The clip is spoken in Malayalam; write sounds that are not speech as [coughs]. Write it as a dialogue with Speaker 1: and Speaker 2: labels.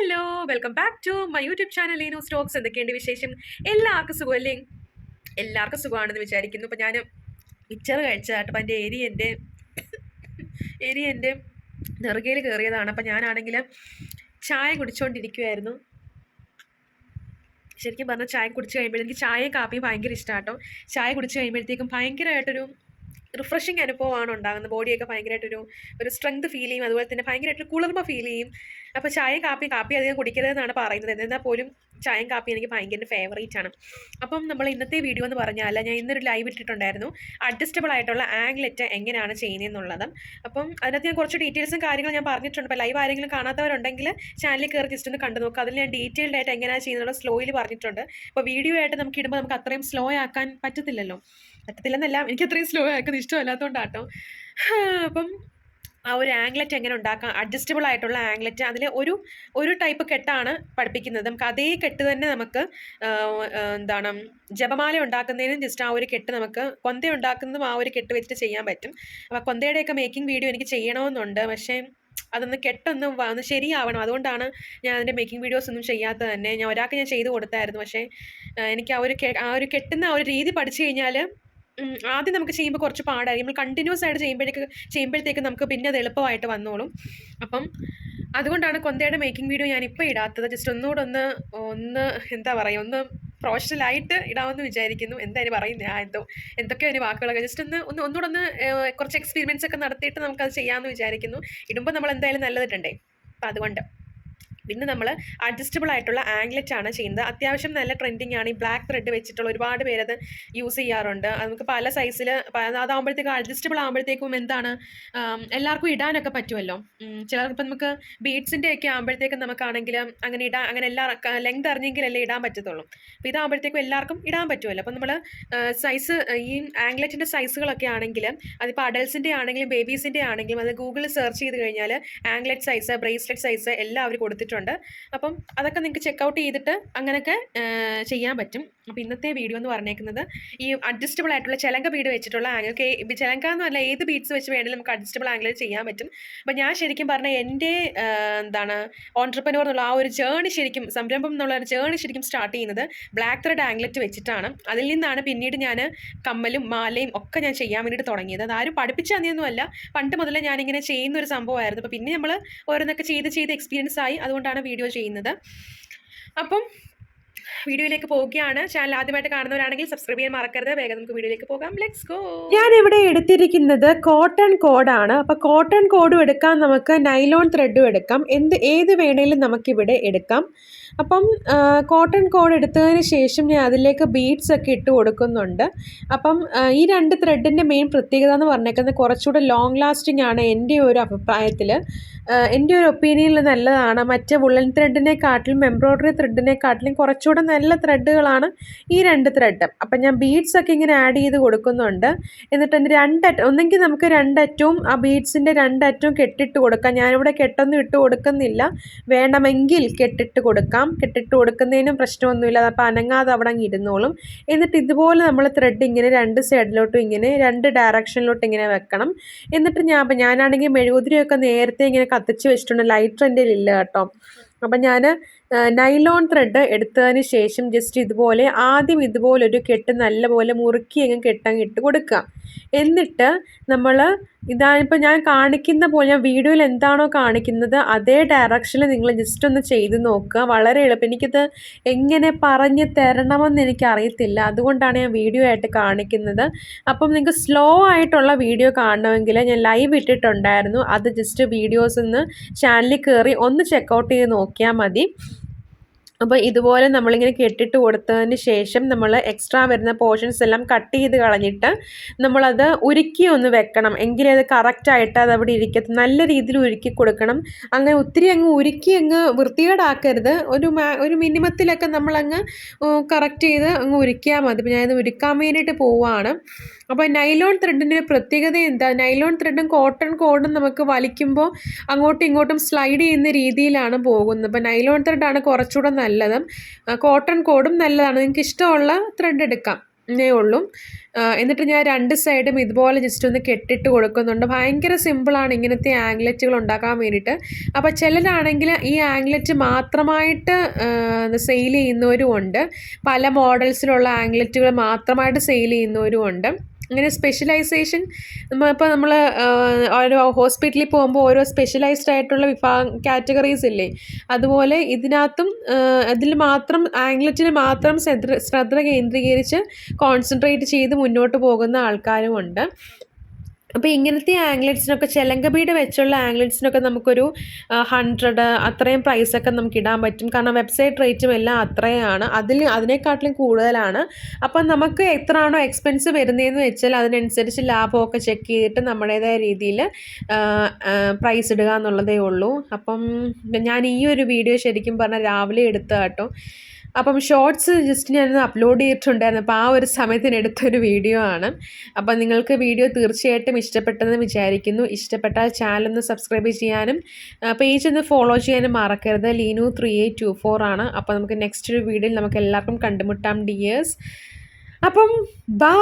Speaker 1: Hello welcome back to my YouTube channel ഏനോ സ്റ്റോക്സ് എന്തൊക്കെയുണ്ട് വിശേഷം? എല്ലാവർക്കും സുഖമല്ലേ എല്ലാവർക്കും സുഖമാണെന്ന് വിചാരിക്കുന്നു. അപ്പം ഞാൻ മിച്ചർ കഴിച്ചതായിട്ട് അപ്പം എന്റെ എരി എന്റെ [coughs] എരി എന്റെ നെറുകയിൽ കയറിയതാണ്. അപ്പം ഞാനാണെങ്കിൽ ചായ കുടിച്ചുകൊണ്ടിരിക്കുമായിരുന്നു ശരിക്കും പറഞ്ഞാൽ ചായ കുടിച്ച് കഴിയുമ്പോൾ എനിക്ക് ചായയും കാപ്പിയും ഭയങ്കര ഇഷ്ടമാട്ടോ ചായ കുടിച്ച് കഴിയുമ്പോഴത്തേക്കും ഭയങ്കരമായിട്ടൊരു റിഫ്രഷിങ് അനുഭവമാണ് ഉണ്ടാകുന്നത്. ബോഡിയൊക്കെ ഭയങ്കരമായിട്ടൊരു ഒരു സ്ട്രെങ്ത് ഫീൽ ചെയ്യും. അതുപോലെ തന്നെ ഭയങ്കരമായിട്ട് കുളിർമ ഫീൽ ചെയ്യും. അപ്പോൾ ചായയും കാപ്പിയും കാപ്പി അധികം കുടിക്കരുതെന്നാണ് പറയുന്നത്. എന്നാൽ പോലും ചായയും കാപ്പി എനിക്ക് ഭയങ്കര ഫേവറേറ്റ് ആണ്. അപ്പം നമ്മൾ ഇന്നത്തെ വീഡിയോ എന്ന് പറഞ്ഞാൽ ഞാൻ ഇന്നൊരു ലൈവ് ഇട്ടിട്ടുണ്ടായിരുന്നു. അഡ്ജസ്റ്റബിൾ ആയിട്ടുള്ള ആംഗ്ലറ്റ് എങ്ങനെയാണ് ചെയ്യുന്നതെന്നുള്ളത്. അപ്പം അതിനകത്ത് ഞാൻ കുറച്ച് ഡീറ്റെയിൽസും കാര്യങ്ങളും ഞാൻ പറഞ്ഞിട്ടുണ്ട്. അപ്പോൾ ലൈവ് ആരെങ്കിലും കാണാത്തവരുണ്ടെങ്കിൽ ചാനലിൽ കയറി ജസ്റ്റ് ഒന്ന് കണ്ടു നോക്കുക അതിൽ ഞാൻ ഡീറ്റെയിൽഡ് ആയിട്ട് എങ്ങനെയാണ് ചെയ്യുന്നത് സ്ലോയിൽ പറഞ്ഞിട്ടുണ്ട്. അപ്പോൾ വീഡിയോ ആയിട്ട് നമുക്ക് ഇടുമ്പോൾ നമുക്ക് അത്രയും സ്ലോ ആക്കാൻ പറ്റത്തില്ലല്ലോ. പറ്റത്തില്ലെന്നല്ല. എനിക്ക് അത്രയും സ്ലോ ആക്കുന്നത് ഇഷ്ടമല്ലാത്തതുകൊണ്ടാട്ടോ അപ്പം ആ ഒരു ആംഗ്ലറ്റ് എങ്ങനെ ഉണ്ടാക്കാം? അഡ്ജസ്റ്റബിൾ ആയിട്ടുള്ള ആംഗ്ലറ്റ് അതിൽ ഒരു ഒരു ടൈപ്പ് കെട്ടാണ് പഠിപ്പിക്കുന്നത്. നമുക്ക് അതേ കെട്ട് തന്നെ നമുക്ക് എന്താണ് ജപമാല ഉണ്ടാക്കുന്നതിനും ജസ്റ്റ് ആ ഒരു കെട്ട് നമുക്ക് കൊന്ത ഉണ്ടാക്കുന്നതും ആ ഒരു കെട്ട് വെച്ചിട്ട് ചെയ്യാൻ പറ്റും. അപ്പോൾ കൊന്തയുടെയൊക്കെ മേക്കിംഗ് വീഡിയോ എനിക്ക് ചെയ്യണമെന്നുണ്ട്. പക്ഷേ അതൊന്ന് കെട്ടൊന്ന് ഒന്ന് ശരിയാവണം. അതുകൊണ്ടാണ് ഞാൻ അതിന്റെ മേക്കിംഗ് വീഡിയോസ് ഒന്നും ചെയ്യാത്തത് തന്നെ. ഞാൻ ഒരാൾക്ക് ഞാൻ ചെയ്ത് കൊടുത്തായിരുന്നു. പക്ഷേ എനിക്ക് ആ ഒരു ആ ഒരു കെട്ടുന്ന ആ ഒരു രീതി പഠിച്ചു കഴിഞ്ഞാൽ ആദ്യം നമുക്ക് ചെയ്യുമ്പോൾ കുറച്ച് പാടായിരിക്കും. നമ്മൾ കണ്ടിന്യൂസ് ആയിട്ട് ചെയ്യുമ്പോഴേക്ക് ചെയ്യുമ്പോഴത്തേക്ക് നമുക്ക് പിന്നെ അത് എളുപ്പമായിട്ട് വന്നോളും. അപ്പം അതുകൊണ്ടാണ് കൊന്തയുടെ മേക്കിംഗ് വീഡിയോ ഞാൻ ഇപ്പോൾ ഇടാത്തത്. ജസ്റ്റ് ഒന്നുകൂടെ ഒന്ന് ഒന്ന് എന്താ പറയുക ഒന്ന് പ്രൊഫഷണലായിട്ട് ഇടാമെന്ന് വിചാരിക്കുന്നു. എന്തായാലും പറയുന്നത് ആ എന്തോ എന്തൊക്കെയോ അതിന് വാക്കുകളൊക്കെ. ജസ്റ്റ് ഒന്ന് ഒന്ന് ഒന്നുകൂടെ ഒന്ന് കുറച്ച് എക്സ്പീരിയൻസ് ഒക്കെ നടത്തിയിട്ട് നമുക്കത് ചെയ്യാമെന്ന് വിചാരിക്കുന്നു. ഇടുമ്പോൾ നമ്മൾ എന്തായാലും നല്ലതിട്ടുണ്ടേ. അപ്പം അതുകൊണ്ട്. പിന്നെ നമ്മൾ അഡ്ജസ്റ്റബിൾ ആയിട്ടുള്ള ആംഗ്ലറ്റ് ആണ് ചെയ്യുന്നത്. അത്യാവശ്യം നല്ല ട്രെൻഡിങ് ആണ്. ഈ ബ്ലാക്ക് ത്രെഡ് വെച്ചിട്ടുള്ള ഒരുപാട് പേരത് യൂസ് ചെയ്യാറുണ്ട്. നമുക്ക് പല സൈസിൽ അതാകുമ്പോഴത്തേക്കും അഡ്ജസ്റ്റബിൾ ആകുമ്പോഴത്തേക്കും എന്താണ് എല്ലാവർക്കും ഇടാനൊക്കെ പറ്റുമല്ലോ. ചിലർക്ക് ഇപ്പം നമുക്ക് ബീഡ്സിന്റെ ഒക്കെ ആകുമ്പോഴത്തേക്കും നമുക്കാണെങ്കിൽ അങ്ങനെ ഇടാൻ അങ്ങനെ എല്ലാ ലെങ്ത് അറിഞ്ഞെങ്കിലല്ലേ ഇടാൻ പറ്റത്തുള്ളൂ. അപ്പോൾ ഇതാകുമ്പോഴത്തേക്കും എല്ലാവർക്കും ഇടാൻ പറ്റുമല്ലോ. അപ്പം നമ്മൾ സൈസ് ഈ ആംഗ്ലറ്റിന്റെ സൈസുകളൊക്കെ ആണെങ്കിൽ അതിപ്പോൾ അഡൽസിന്റെ ആണെങ്കിലും ബേബീസിന്റെ ആണെങ്കിലും അത് ഗൂഗിളിൽ സെർച്ച് ചെയ്ത് കഴിഞ്ഞാൽ ആംഗ്ലറ്റ് സൈസ് ബ്രേസ്ലെറ്റ് സൈസ് എല്ലാം അവർ കൊടുത്തിട്ടുണ്ട്. അപ്പം അതൊക്കെ നിങ്ങൾക്ക് ചെക്കൗട്ട് ചെയ്തിട്ട് അങ്ങനെയൊക്കെ ചെയ്യാൻ പറ്റും. അപ്പോൾ ഇന്നത്തെ വീഡിയോ എന്ന് പറഞ്ഞേക്കുന്നത് ഈ അഡ്ജസ്റ്റബിൾ ആയിട്ടുള്ള ചിലങ്ക ബീഡ് വെച്ചിട്ടുള്ള ആംഗിൾ ചിലങ്ക എന്നല്ല ഏത് ബീഡ്സ് വെച്ച് വേണമെങ്കിലും നമുക്ക് അഡ്ജസ്റ്റബിൾ ആംഗിൾ ചെയ്യാൻ പറ്റും. അപ്പോൾ ഞാൻ ശരിക്കും പറഞ്ഞാൽ എന്റെ എന്താണ് ഓൺട്രപ്രനോർ എന്നുള്ള ആ ഒരു ജേണി ശരിക്കും സംരംഭം എന്നുള്ള ഒരു ജേണി ശരിക്കും സ്റ്റാർട്ട് ചെയ്യുന്നത് ബ്ലാക്ക് ത്രെഡ് ആംഗ്ലറ്റ് വെച്ചിട്ടാണ്. അതിൽ നിന്നാണ് പിന്നീട് ഞാൻ കമ്മലും മാലയും ഒക്കെ ഞാൻ ചെയ്യാൻ വേണ്ടിയിട്ട് തുടങ്ങിയത്. അത് ആരും പഠിപ്പിച്ചു തന്നെയൊന്നുമല്ല പണ്ട് മുതലേ ഞാനിങ്ങനെ ചെയ്യുന്ന ഒരു സംഭവമായിരുന്നു. അപ്പോൾ പിന്നെ നമ്മൾ ഓരോന്നൊക്കെ ചെയ്ത് ചെയ്ത് എക്സ്പീരിയൻസ് ആയി. അതുകൊണ്ടാണ് വീഡിയോ ചെയ്യുന്നത്. അപ്പം വീഡിയോയിലേക്ക് പോവുകയാണ്. ചാനൽ ആദ്യമായിട്ട് കാണുന്നവരാണെങ്കിൽ സബ്സ്ക്രൈബ് ചെയ്യാൻ മറക്കരുത്. വേഗം നമുക്ക് വീഡിയോയിലേക്ക് പോകാം. ലെറ്റ്സ് ഗോ
Speaker 2: ഞാൻ ഇവിടെ എടുത്തിരിക്കുന്നത് കോട്ടൺ കോഡാണ് അപ്പോൾ കോട്ടൺ കോഡും എടുക്കാം. നമുക്ക് നൈലോൺ ത്രെഡും എടുക്കാം. എന്ത് ഏത് വേണേലും നമുക്കിവിടെ എടുക്കാം. അപ്പം കോട്ടൺ കോഡ് എടുത്തതിന് ശേഷം ഞാൻ അതിലേക്ക് ബീഡ്സ് ഒക്കെ ഇട്ട് കൊടുക്കുന്നുണ്ട്. അപ്പം ഈ രണ്ട് ത്രെഡിന്റെ മെയിൻ പ്രത്യേകത എന്ന് പറഞ്ഞേക്കുന്നത് കുറച്ചുകൂടെ ലോങ് ലാസ്റ്റിംഗ് ആണ് എന്റെ ഒരു അഭിപ്രായത്തിൽ എന്റെ ഒരു ഒപ്പീനിയനിൽ നല്ലതാണ്. മറ്റേ വുള്ളൻ ത്രെഡിനെക്കാട്ടിലും എംബ്രോയ്ഡറി ത്രെഡിനെക്കാട്ടിലും കുറച്ചുകൂടെ നല്ല ത്രെഡുകളാണ് ഈ രണ്ട് ത്രെഡ് അപ്പം ഞാൻ ബീഡ്സ് ഒക്കെ ഇങ്ങനെ ആഡ് ചെയ്ത് കൊടുക്കുന്നുണ്ട്. എന്നിട്ട് അതിന്റെ രണ്ടറ്റം ഒന്നെങ്കിൽ നമുക്ക് രണ്ടറ്റവും ആ ബീഡ്സിന്റെ രണ്ടറ്റവും കെട്ടിട്ട് കൊടുക്കാം. ഞാനിവിടെ കെട്ടൊന്നും ഇട്ട് കൊടുക്കുന്നില്ല. വേണമെങ്കിൽ കെട്ടിട്ട് കൊടുക്കാം. കെട്ടിട്ട് കൊടുക്കുന്നതിനും പ്രശ്നമൊന്നുമില്ല. അപ്പോൾ അനങ്ങാതെ അവിടെ അങ്ങ് ഇരുന്നോളും. എന്നിട്ട് ഇതുപോലെ നമ്മൾ ത്രെഡ് ഇങ്ങനെ രണ്ട് സൈഡിലോട്ടും ഇങ്ങനെ രണ്ട് ഡയറക്ഷനിലോട്ട് ഇങ്ങനെ വെക്കണം. എന്നിട്ട് ഞാൻ അപ്പം ഞാനാണെങ്കിൽ മെഴുകുതിരിയൊക്കെ നേരത്തെ ഇങ്ങനെ കത്തിച്ച് വെച്ചിട്ടുണ്ട്. ലൈറ്റർ എന്റെ ഇല്ല കേട്ടോ. അപ്പം ഞാൻ നൈലോൺ ത്രെഡ് എടുത്തതിന് ശേഷം ജസ്റ്റ് ഇതുപോലെ ആദ്യം ഇതുപോലൊരു കെട്ട് നല്ലപോലെ മുറുക്കി അങ്ങ് കെട്ടങ്ങ് ഇട്ട് കൊടുക്കുക. എന്നിട്ട് നമ്മൾ ഇതാണിപ്പോൾ ഞാൻ കാണിക്കുന്ന പോലെ ഞാൻ വീഡിയോയിൽ എന്താണോ കാണിക്കുന്നത് അതേ ഡയറക്ഷനിൽ നിങ്ങൾ ജസ്റ്റ് ഒന്ന് ചെയ്ത് നോക്കുക. വളരെ എളുപ്പം. എനിക്കിത് എങ്ങനെ പറഞ്ഞ് തരണമെന്ന് എനിക്കറിയത്തില്ല. അതുകൊണ്ടാണ് ഞാൻ വീഡിയോ ആയിട്ട് കാണിക്കുന്നത്. അപ്പം നിങ്ങൾക്ക് സ്ലോ ആയിട്ടുള്ള വീഡിയോ കാണണമെങ്കിൽ ഞാൻ ലൈവ് ഇട്ടിട്ടുണ്ടായിരുന്നു. അത് ജസ്റ്റ് വീഡിയോസ് ഒന്ന് ചാനലിൽ കയറി ഒന്ന് ചെക്കൗട്ട് ചെയ്ത് നോക്കിയാൽ മതി. അപ്പോൾ ഇതുപോലെ നമ്മളിങ്ങനെ കെട്ടിട്ട് കൊടുത്തതിന് ശേഷം നമ്മൾ എക്സ്ട്രാ വരുന്ന പോർഷൻസ് എല്ലാം കട്ട് ചെയ്ത് കളഞ്ഞിട്ട് നമ്മളത് ഉരുക്കി ഒന്ന് വെക്കണം. എങ്കിലേ അത് കറക്റ്റായിട്ട് അത് അവിടെ ഇരിക്കത്ത് നല്ല രീതിയിൽ ഉരുക്കി കൊടുക്കണം. അങ്ങനെ ഒത്തിരി അങ്ങ് ഉരുക്കി അങ്ങ് വൃത്തികേടാക്കരുത്. ഒരു ഒരു മിനിമത്തിലൊക്കെ നമ്മളങ്ങ് കറക്റ്റ് ചെയ്ത് അങ്ങ് ഉരുക്കിയാൽ മതി. ഞാൻ ഇത് ഉരുക്കാൻ വേണ്ടിയിട്ട് പോവുകയാണ് അപ്പോൾ നൈലോൺ ത്രെഡിന്റെ പ്രത്യേകത എന്താ? നൈലോൺ ത്രെഡും കോട്ടൺ കോഡും നമുക്ക് വലിക്കുമ്പോൾ അങ്ങോട്ടും ഇങ്ങോട്ടും സ്ലൈഡ് ചെയ്യുന്ന രീതിയിലാണ് പോകുന്നത്. അപ്പോൾ നൈലോൺ ത്രെഡാണ് കുറച്ചുകൂടെ നല്ലത്. കോട്ടൺ കോഡും നല്ലതാണ്. നിങ്ങൾക്ക് ഇഷ്ടമുള്ള ത്രെഡ് എടുക്കാം.
Speaker 1: ഇന്നേ ഉള്ളൂ. എന്നിട്ട് ഞാൻ രണ്ട് സൈഡും ഇതുപോലെ ജസ്റ്റ് ഒന്ന് കെട്ടിട്ട് കൊടുക്കുന്നുണ്ട്. ഭയങ്കര സിമ്പിളാണ് ഇങ്ങനത്തെ ആംഗ്ലറ്റുകൾ ഉണ്ടാക്കാൻ വേണ്ടിയിട്ട്. അപ്പോൾ ചിലരാണെങ്കിൽ ഈ ആംഗ്ലറ്റ് മാത്രമായിട്ട് സെയിൽ ചെയ്യുന്നവരും ഉണ്ട്. പല മോഡൽസിലുള്ള ആംഗ്ലറ്റുകൾ മാത്രമായിട്ട് സെയിൽ ചെയ്യുന്നവരും ഉണ്ട്. അങ്ങനെ സ്പെഷ്യലൈസേഷൻ ഇപ്പോൾ നമ്മൾ ഓരോ ഹോസ്പിറ്റലിൽ പോകുമ്പോൾ ഓരോ സ്പെഷ്യലൈസ്ഡ് ആയിട്ടുള്ള വിഭാഗം കാറ്റഗറീസ് ഇല്ലേ? അതുപോലെ ഇതിനകത്തും അതിൽ മാത്രം ആംഗ്ലറ്റിൽ മാത്രം ശ്രദ്ധ ശ്രദ്ധ കേന്ദ്രീകരിച്ച് കോൺസെൻട്രേറ്റ് ചെയ്ത് മുന്നോട്ട് പോകുന്ന ആൾക്കാരുമുണ്ട് അപ്പോൾ ഇങ്ങനത്തെ ആംഗ്ലറ്റ്സിനൊക്കെ ചെലങ്കബീഡ് വെച്ചുള്ള ആംഗ്ലറ്റ്സിനൊക്കെ നമുക്കൊരു ഹൺഡ്രഡ് അത്രയും പ്രൈസൊക്കെ നമുക്ക് ഇടാൻ പറ്റും. കാരണം വെബ്സൈറ്റ് റേറ്റും എല്ലാം അത്രയാണ്. അതിൽ അതിനെക്കാട്ടിലും കൂടുതലാണ്. അപ്പം നമുക്ക് എത്രയാണോ എക്സ്പെൻസ് വരുന്നതെന്ന് വെച്ചാൽ അതിനനുസരിച്ച് ലാഭമൊക്കെ ചെക്ക് ചെയ്തിട്ട് നമ്മുടേതായ രീതിയിൽ പ്രൈസ് ഇടുക എന്നുള്ളതേ ഉള്ളൂ. അപ്പം ഞാൻ ഈ ഒരു വീഡിയോ ശരിക്കും പറഞ്ഞാൽ രാവിലെ എടുത്ത കേട്ടോ അപ്പം ഷോർട്സ് ജസ്റ്റ് ഞാനൊന്ന് അപ്ലോഡ് ചെയ്തിട്ടുണ്ടായിരുന്നു. അപ്പോൾ ആ ഒരു സമയത്തിനെടുത്തൊരു വീഡിയോ ആണ്. അപ്പം നിങ്ങൾക്ക് വീഡിയോ തീർച്ചയായിട്ടും ഇഷ്ടപ്പെട്ടെന്ന് വിചാരിക്കുന്നു. ഇഷ്ടപ്പെട്ടാൽ ചാനൽ ഒന്ന് സബ്സ്ക്രൈബ് ചെയ്യാനും പേജ് ഒന്ന് ഫോളോ ചെയ്യാനും മറക്കരുത്. ലീനു ത്രീ എയ്റ്റ് ടു ഫോർ ആണ്. അപ്പോൾ നമുക്ക് നെക്സ്റ്റ് ഒരു വീഡിയോയിൽ നമുക്ക് എല്ലാവർക്കും കണ്ടുമുട്ടാം ഡിയേഴ്സ് അപ്പം ബൈ